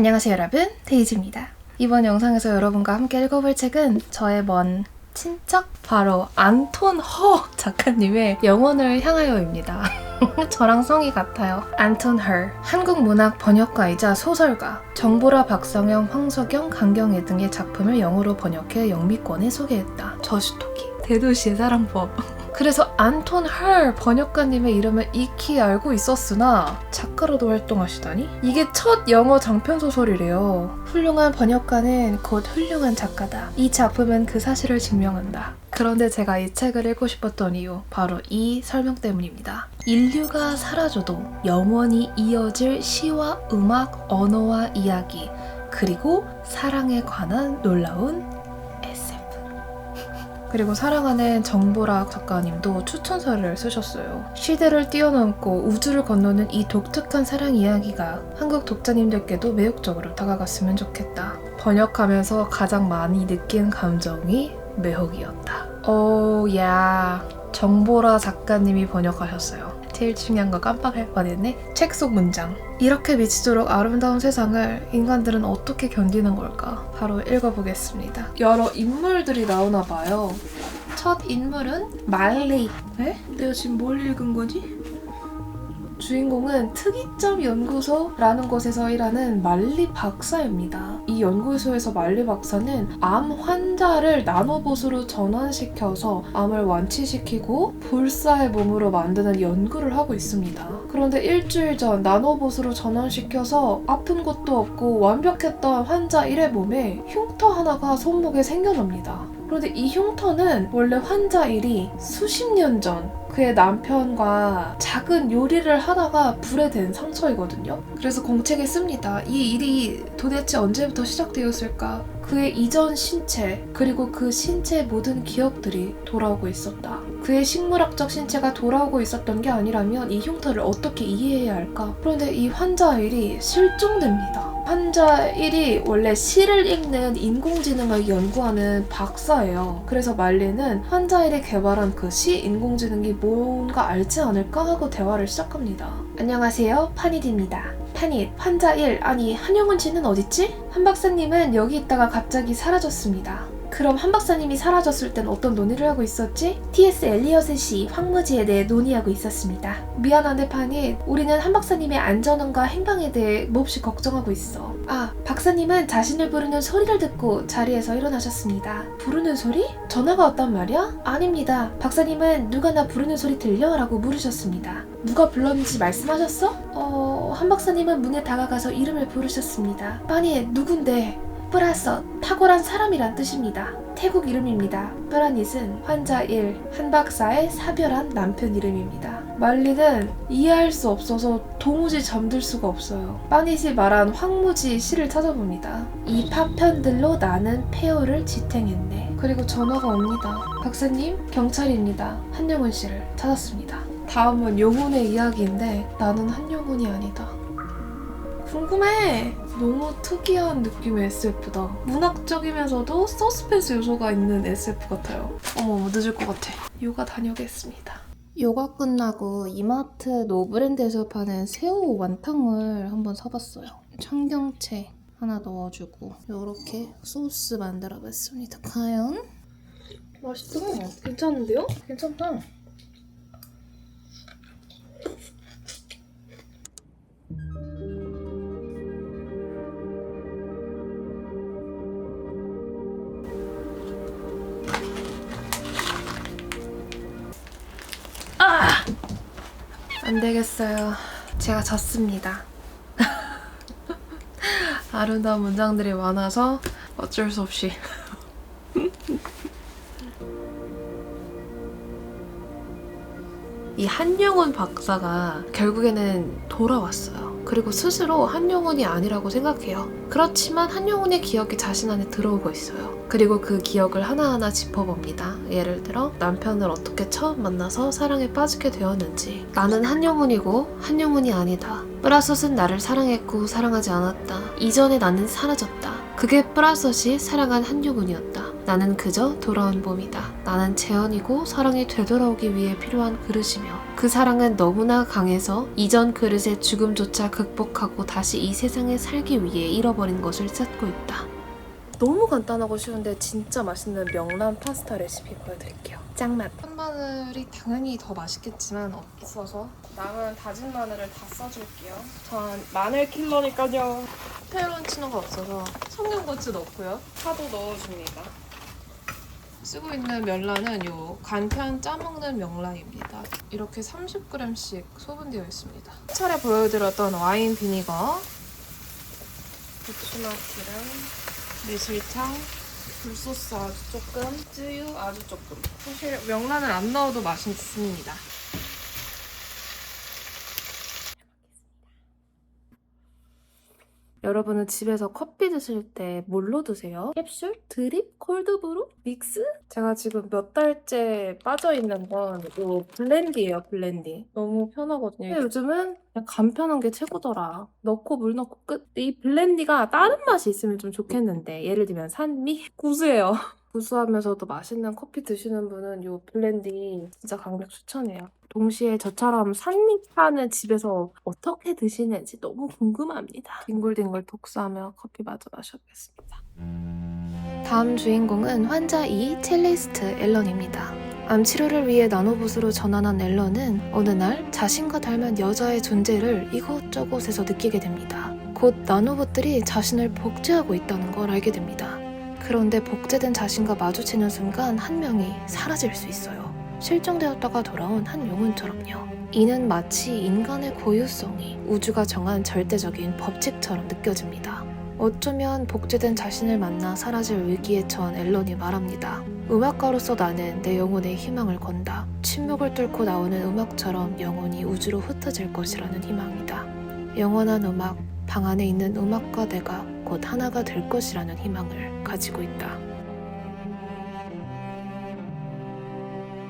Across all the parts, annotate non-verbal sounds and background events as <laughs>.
안녕하세요 여러분 데이지입니다. 이번 영상에서 여러분과 함께 읽어볼 책은 저의 먼 친척 바로 안톤 허 작가님의 영혼을 향하여입니다. <laughs> 저랑 성이 같아요. 안톤 허 한국 문학 번역가이자 소설가 정보라 박성영, 황석영, 강경애 등의 작품을 영어로 번역해 영미권에 소개했다. 저수토기 대도시의 사랑법 그래서 안톤 헐 번역가님의 이름을 익히 알고 있었으나 작가로도 활동하시다니? 이게 첫 영어 장편 소설이래요. 훌륭한 번역가는 곧 훌륭한 작가다. 이 작품은 그 사실을 증명한다. 그런데 제가 이 책을 읽고 싶었던 이유 바로 이 설명 때문입니다. 인류가 사라져도 영원히 이어질 시와 음악, 언어와 이야기 그리고 사랑에 관한 놀라운. 그리고 사랑하는 정보락 작가님도 추천서를 쓰셨어요. 시대를 뛰어넘고 우주를 건너는 이 독특한 사랑 이야기가 한국 독자님들께도 매혹적으로 다가갔으면 좋겠다. 번역하면서 가장 많이 느낀 감정이 매혹이었다. 오, 야. 정보라 작가님이 번역하셨어요. 제일 중요한 거 깜빡할 뻔했네. 책 속 문장. 이렇게 미치도록 아름다운 세상을 인간들은 어떻게 견디는 걸까? 바로 읽어보겠습니다. 여러 인물들이 나오나 봐요. 첫 인물은 말리. 에? 내가 지금 뭘 읽은 거지? 주인공은 특이점 연구소라는 곳에서 일하는 말리 박사입니다. 이 연구소에서 말리 박사는 암 환자를 나노봇으로 전환시켜서 암을 완치시키고 불사의 몸으로 만드는 연구를 하고 있습니다. 그런데 일주일 전 나노봇으로 전환시켜서 아픈 것도 없고 완벽했던 환자 1의 몸에 흉터 하나가 손목에 생겨납니다. 그런데 이 흉터는 원래 환자 1이 수십 년 전 그의 남편과 작은 요리를 하다가 불에 댄 상처이거든요. 그래서 공책에 씁니다. 이 일이 도대체 언제부터 시작되었을까? 그의 이전 신체, 그리고 그 신체의 모든 기억들이 돌아오고 있었다. 그의 식물학적 신체가 돌아오고 있었던 게 아니라면 이 흉터를 어떻게 이해해야 할까? 그런데 이 환자 1이 실종됩니다. 환자 1이 원래 시를 읽는 인공지능을 연구하는 박사예요. 그래서 말리는 환자 1이 개발한 그 시 인공지능이 뭔가 알지 않을까 하고 대화를 시작합니다. 안녕하세요, 파닛입니다. 파닛, 환자 1, 아니 한영은 씨는 어딨지? 한 박사님은 여기 있다가 갑자기 사라졌습니다. 그럼 한 박사님이 사라졌을 땐 어떤 논의를 하고 있었지? T.S. 엘리엇의 시 황무지에 대해 논의하고 있었습니다. 미안한데 파닛, 우리는 한 박사님의 안전함과 행방에 대해 몹시 걱정하고 있어. 아, 박사님은 자신을 부르는 소리를 듣고 자리에서 일어나셨습니다. 부르는 소리? 전화가 왔단 말이야? 아닙니다. 박사님은 누가 나 부르는 소리 들려? 라고 물으셨습니다. 누가 불렀는지 말씀하셨어? 어, 한 박사님은 문에 다가가서 이름을 부르셨습니다. 파닛, 누군데? 프라서 탁월한 사람이란 뜻입니다. 태국 이름입니다. 프라닛은 환자 1, 한 박사의 사별한 남편 이름입니다. 말리는 이해할 수 없어서 도무지 잠들 수가 없어요. 빠닛이 말한 황무지 시를 찾아봅니다. 이 파편들로 나는 폐허를 지탱했네. 그리고 전화가 옵니다. 박사님, 경찰입니다. 한영훈 씨를 찾았습니다. 다음은 영혼의 이야기인데 나는 한영훈이 아니다. 궁금해. 너무 특이한 느낌의 SF다. 문학적이면서도 서스펜스 요소가 있는 SF 같아요. 어머, 늦을 것 같아. 요가 다녀오겠습니다. 요가 끝나고 이마트 노브랜드에서 파는 새우 완탕을 한번 사봤어요. 청경채 하나 넣어주고 요렇게 소스 만들어봤습니다. 과연? 맛있다. 괜찮은데요? 괜찮다. 안 되겠어요. 제가 졌습니다. <laughs> 아름다운 문장들이 많아서 어쩔 수 없이. 이 한영훈 박사가 결국에는 돌아왔어요. 그리고 스스로 한영훈이 아니라고 생각해요. 그렇지만 한영훈의 기억이 자신 안에 들어오고 있어요. 그리고 그 기억을 하나하나 짚어봅니다. 예를 들어 남편을 어떻게 처음 만나서 사랑에 빠지게 되었는지 나는 한영훈이고 한영훈이 아니다. 프라섯은 나를 사랑했고 사랑하지 않았다. 이전에 나는 사라졌다. 그게 프라섯이 사랑한 한영훈이었다. 나는 그저 돌아온 봄이다. 나는 재현이고 사랑이 되돌아오기 위해 필요한 그릇이며 그 사랑은 너무나 강해서 이전 그릇의 죽음조차 극복하고 다시 이 세상에 살기 위해 잃어버린 것을 찾고 있다. 너무 간단하고 쉬운데 진짜 맛있는 명란 파스타 레시피 보여드릴게요. 짱맛. 한마늘이 당연히 더 맛있겠지만 없어서 남은 다진 마늘을 다 써줄게요. 전 마늘 킬러니까요. 페페론치노가 없어서 청양고추 넣고요. 파도 넣어줍니다. 쓰고 있는 명란은 요 간편 짜먹는 명란입니다. 이렇게 30g씩 소분되어 있습니다. 차례 보여드렸던 와인 비니거, 고추맛 기름, 매실청, 굴소스 아주 조금, 쯔유 아주 조금. 사실 명란을 안 넣어도 맛있습니다. 여러분은 집에서 커피 드실 때 뭘로 드세요? 캡슐? 드립? 콜드브루? 믹스? 제가 지금 몇 달째 빠져있는 건 이 블렌디예요, 블렌디. 너무 편하거든요. 근데 요즘은 그냥 간편한 게 최고더라. 넣고 물 넣고 끝. 이 블렌디가 다른 맛이 있으면 좀 좋겠는데 예를 들면 산미? 구수해요. <laughs> 구수하면서도 맛있는 커피 드시는 분은 이 블렌디 진짜 강력 추천해요. 동시에 저처럼 산미파는 집에서 어떻게 드시는지 너무 궁금합니다. 뒹굴뒹굴 독서하며 커피 마저 마셔보겠습니다. 다음 주인공은 환자 2 첼리스트 앨런입니다. 암 치료를 위해 나노봇으로 전환한 앨런은 어느 날 자신과 닮은 여자의 존재를 이곳저곳에서 느끼게 됩니다. 곧 나노봇들이 자신을 복제하고 있다는 걸 알게 됩니다. 그런데 복제된 자신과 마주치는 순간 한 명이 사라질 수 있어요. 실종되었다가 돌아온 한 영혼처럼요. 이는 마치 인간의 고유성이 우주가 정한 절대적인 법칙처럼 느껴집니다. 어쩌면 복제된 자신을 만나 사라질 위기에 처한 앨런이 말합니다. 음악가로서 나는 내 영혼에 희망을 건다. 침묵을 뚫고 나오는 음악처럼 영혼이 우주로 흩어질 것이라는 희망이다. 영원한 음악, 방 안에 있는 음악과 내가 곧 하나가 될 것이라는 희망을 가지고 있다.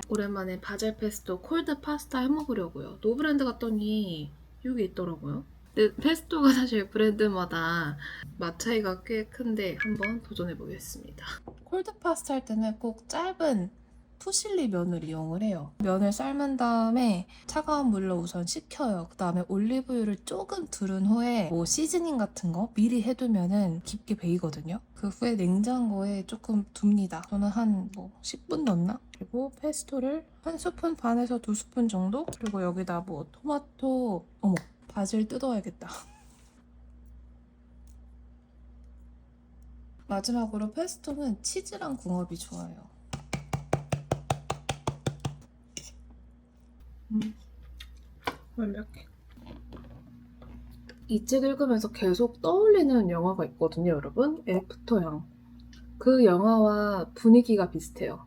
오랜만에 바젤 페스토 콜드 파스타 해먹으려고요. 노브랜드 갔더니 여기 있더라고요. 근데 페스토가 <laughs> 사실 브랜드마다 맛 차이가 꽤 큰데 한번 도전해 보겠습니다. 콜드 파스타 할 때는 꼭 짧은 푸실리 면을 이용을 해요. 면을 삶은 다음에 차가운 물로 우선 식혀요. 그 다음에 올리브유를 조금 두른 후에 뭐 시즈닝 같은 거 미리 해두면은 깊게 배이거든요. 그 후에 냉장고에 조금 둡니다. 저는 한 뭐 10분 넣나? 그리고 페스토를 한 스푼 반에서 두 스푼 정도? 그리고 여기다 뭐 토마토, 어머, 바질 뜯어야겠다. <laughs> 마지막으로 페스토는 치즈랑 궁합이 좋아요. 음, 완벽해. 이 책 읽으면서 계속 떠올리는 영화가 있거든요, 여러분. 애프터 양. 그 영화와 분위기가 비슷해요.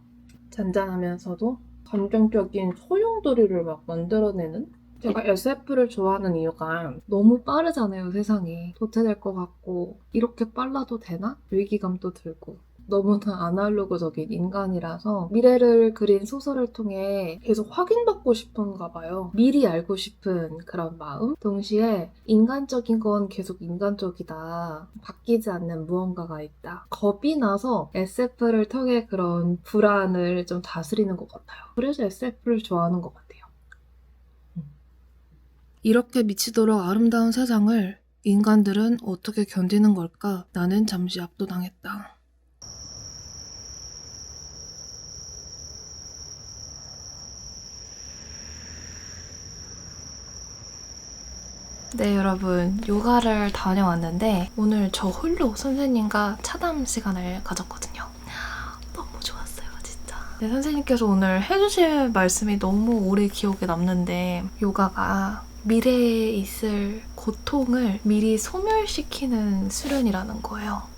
잔잔하면서도 감정적인 소용돌이를 막 만들어내는? 제가 SF를 좋아하는 이유가 너무 빠르잖아요, 세상이. 도태될 것 같고, 이렇게 빨라도 되나? 위기감도 들고. 너무나 아날로그적인 인간이라서 미래를 그린 소설을 통해 계속 확인받고 싶은가 봐요. 미리 알고 싶은 그런 마음? 동시에 인간적인 건 계속 인간적이다. 바뀌지 않는 무언가가 있다. 겁이 나서 SF를 통해 그런 불안을 좀 다스리는 것 같아요. 그래서 SF를 좋아하는 것 같아요. 이렇게 미치도록 아름다운 세상을 인간들은 어떻게 견디는 걸까? 나는 잠시 압도당했다. 네, 여러분. 요가를 다녀왔는데 오늘 저 홀로 선생님과 차담 시간을 가졌거든요. 너무 좋았어요, 진짜. 네, 선생님께서 오늘 해주실 말씀이 너무 오래 기억에 남는데 요가가 미래에 있을 고통을 미리 소멸시키는 수련이라는 거예요.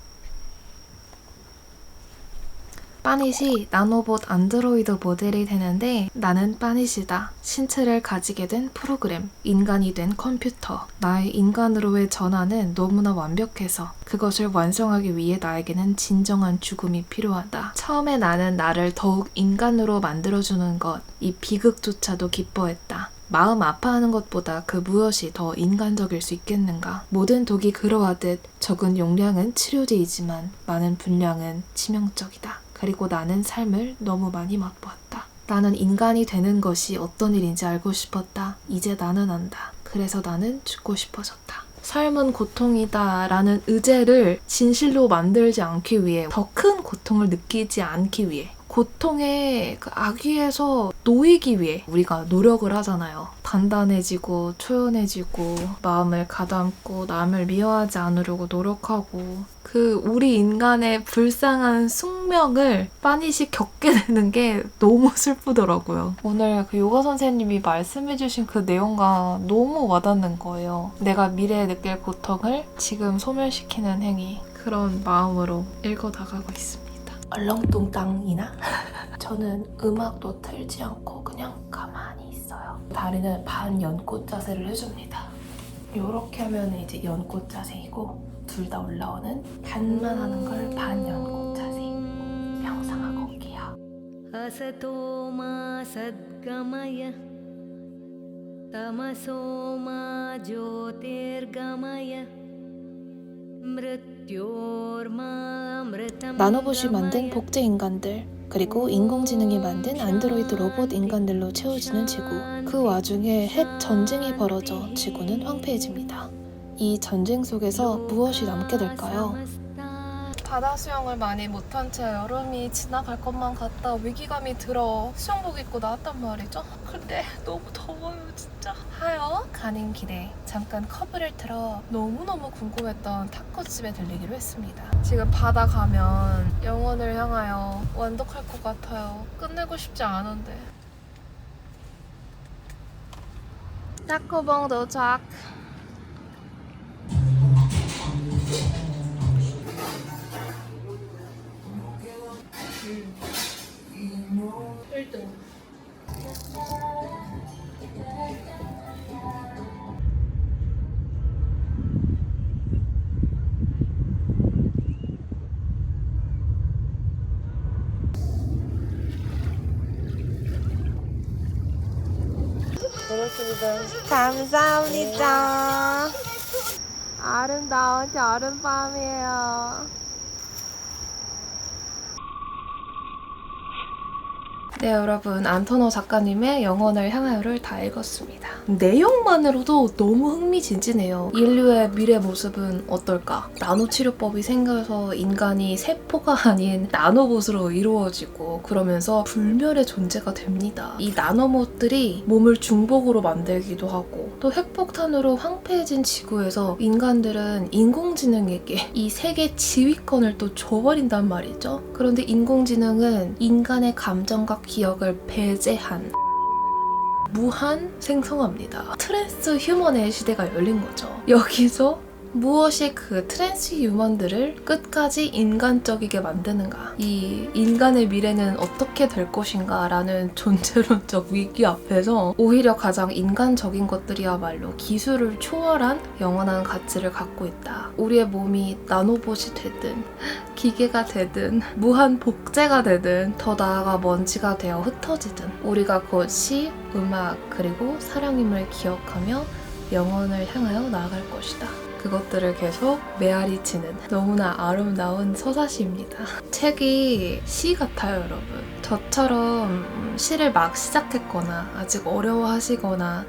빠닛이 나노봇 안드로이드 모델이 되는데 나는 빠닛이다. 신체를 가지게 된 프로그램, 인간이 된 컴퓨터. 나의 인간으로의 전환은 너무나 완벽해서 그것을 완성하기 위해 나에게는 진정한 죽음이 필요하다. 처음에 나는 나를 더욱 인간으로 만들어주는 것, 이 비극조차도 기뻐했다. 마음 아파하는 것보다 그 무엇이 더 인간적일 수 있겠는가? 모든 독이 그러하듯 적은 용량은 치료제이지만 많은 분량은 치명적이다. 그리고 나는 삶을 너무 많이 맛보았다. 나는 인간이 되는 것이 어떤 일인지 알고 싶었다. 이제 나는 안다. 그래서 나는 죽고 싶어졌다. 삶은 고통이다 라는 의제를 진실로 만들지 않기 위해 더 큰 고통을 느끼지 않기 위해 고통의 그 악위에서 놓이기 위해 우리가 노력을 하잖아요. 단단해지고 초연해지고 마음을 가다듬고 남을 미워하지 않으려고 노력하고 그 우리 인간의 불쌍한 숙명을 빠니시 겪게 되는 게 너무 <laughs> 슬프더라고요. 오늘 그 요가 선생님이 말씀해주신 그 내용과 너무 와닿는 거예요. 내가 미래에 느낄 고통을 지금 소멸시키는 행위. 그런 마음으로 읽어나가고 있습니다. 얼렁뚱땅이나 <laughs> 저는 음악도 틀지 않고 그냥 가만히 있어요. 다리는 반 연꽃 자세를 해줍니다. 이렇게 하면 이제 연꽃 자세이고 둘 다 올라오는 반만 하는 걸 반 연꽃 자세. 명상하고 올게요. 아사토마 사드가마야 타마소마 조티르가마야 나노봇이 만든 복제 인간들, 그리고 인공지능이 만든 안드로이드 로봇 인간들로 채워지는 지구. 그 와중에 핵 전쟁이 벌어져 지구는 황폐해집니다. 이 전쟁 속에서 무엇이 남게 될까요? 바다 수영을 많이 못한 채 여름이 지나갈 것만 같다 위기감이 들어 수영복 입고 나왔단 말이죠. 근데 너무 더워요 진짜. 하여 가는 길에 잠깐 커브를 틀어 너무너무 궁금했던 타코집에 들리기로 했습니다. 지금 바다 가면 영혼을 향하여 완독할 것 같아요. 끝내고 싶지 않은데. 타코봉 도착 감사합니다. 아름다운 여름밤이에요. 네, 여러분. 안토노 작가님의 영혼을 향하여를 다 읽었습니다. 내용만으로도 너무 흥미진진해요. 인류의 미래 모습은 어떨까? 나노 치료법이 생겨서 인간이 세포가 <laughs> 아닌 나노봇으로 이루어지고 그러면서 불멸의 존재가 됩니다. 이 나노봇들이 몸을 중복으로 만들기도 하고 또 핵폭탄으로 황폐해진 지구에서 인간들은 인공지능에게 이 세계 지휘권을 또 줘버린단 말이죠. 그런데 인공지능은 인간의 감정과 기 억을 배제한 무한 생성합니다. 트랜스 휴먼의 시대가 열린 거죠. 여기서 무엇이 그 트랜스 휴먼들을 끝까지 인간적이게 만드는가? 이 인간의 미래는 어떻게 될 것인가? 라는 <laughs> 존재론적 위기 앞에서 오히려 가장 인간적인 것들이야말로 기술을 초월한 영원한 가치를 갖고 있다. 우리의 몸이 나노봇이 되든 <laughs> 기계가 되든 무한 복제가 되든 더 나아가 먼지가 되어 흩어지든 우리가 곧 시, 음악 그리고 사랑임을 기억하며 영혼을 향하여 나아갈 것이다. 그것들을 계속 메아리치는 너무나 아름다운 서사시입니다. 책이 시 같아요, 여러분. 저처럼 시를 막 시작했거나 아직 어려워하시거나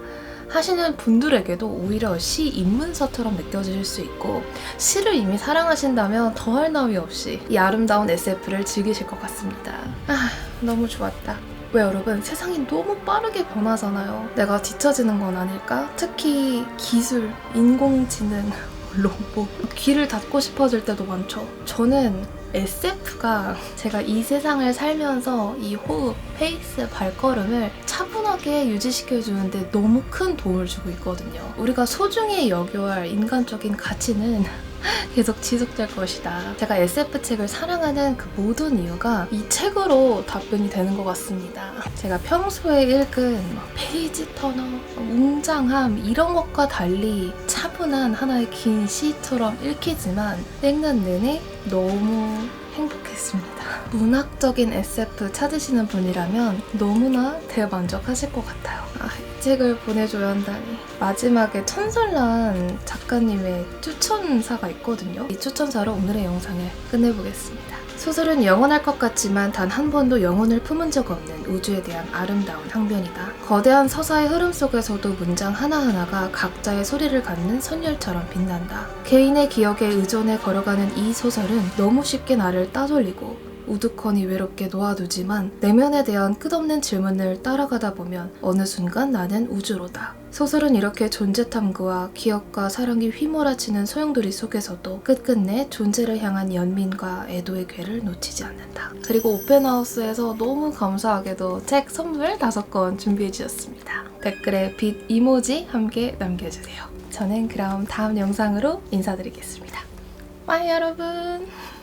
하시는 분들에게도 오히려 시 입문서처럼 느껴지실 수 있고 시를 이미 사랑하신다면 더할 나위 없이 이 아름다운 SF를 즐기실 것 같습니다. 아, 너무 좋았다. 왜 여러분 세상이 너무 빠르게 변하잖아요. 내가 뒤처지는 건 아닐까? 특히 기술, 인공지능, <laughs> 로봇 귀를 닫고 싶어질 때도 많죠. 저는 SF가 제가 이 세상을 살면서 이 호흡, 페이스, 발걸음을 차분하게 유지시켜주는데 너무 큰 도움을 주고 있거든요. 우리가 소중히 여겨야 할 인간적인 가치는 <gasps> 계속 지속될 것이다. 제가 SF 책을 사랑하는 그 모든 이유가 이 책으로 답변이 되는 것 같습니다. 제가 평소에 읽은 막 페이지 터너, 웅장함 이런 것과 달리 차분한 하나의 긴 시처럼 읽히지만 읽는 내내 너무 행복했습니다. 문학적인 SF 찾으시는 분이라면 너무나 대만족하실 것 같아요. 아, 책을 보내줘야 한다니. 마지막에 천설란 작가님의 추천사가 있거든요. 이 추천사로 오늘의 영상을 끝내보겠습니다. 소설은 영원할 것 같지만 단 한 번도 영혼을 품은 적 없는 우주에 대한 아름다운 항변이다. 거대한 서사의 흐름 속에서도 문장 하나하나가 각자의 소리를 갖는 선율처럼 빛난다. 개인의 기억에 의존해 걸어가는 이 소설은 너무 쉽게 나를 따돌리고 우두커니 외롭게 놓아두지만 내면에 대한 끝없는 질문을 따라가다 보면 어느 순간 나는 우주로다. 소설은 이렇게 존재 탐구와 기억과 사랑이 휘몰아치는 소용돌이 속에서도 끝끝내 존재를 향한 연민과 애도의 궤를 놓치지 않는다. 그리고 오펜하우스에서 너무 감사하게도 책 선물 5권 준비해 주셨습니다. 댓글에 빛 이모지 함께 남겨주세요. 저는 그럼 다음 영상으로 인사드리겠습니다. 빠이 여러분!